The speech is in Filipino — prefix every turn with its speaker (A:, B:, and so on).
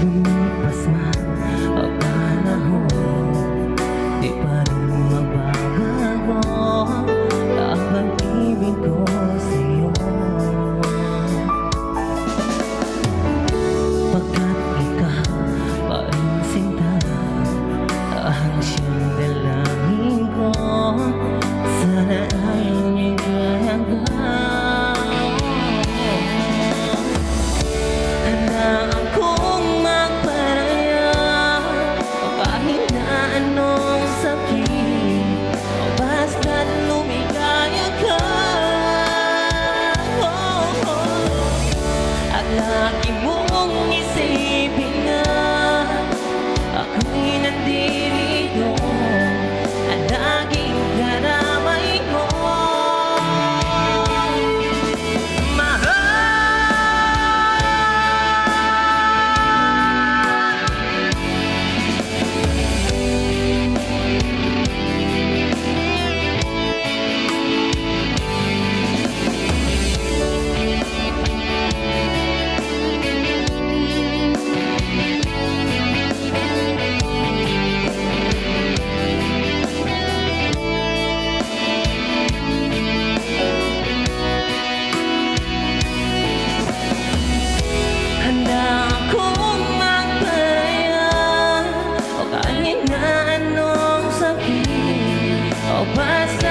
A: Lumipas man ang panahon Di pa I'll pass.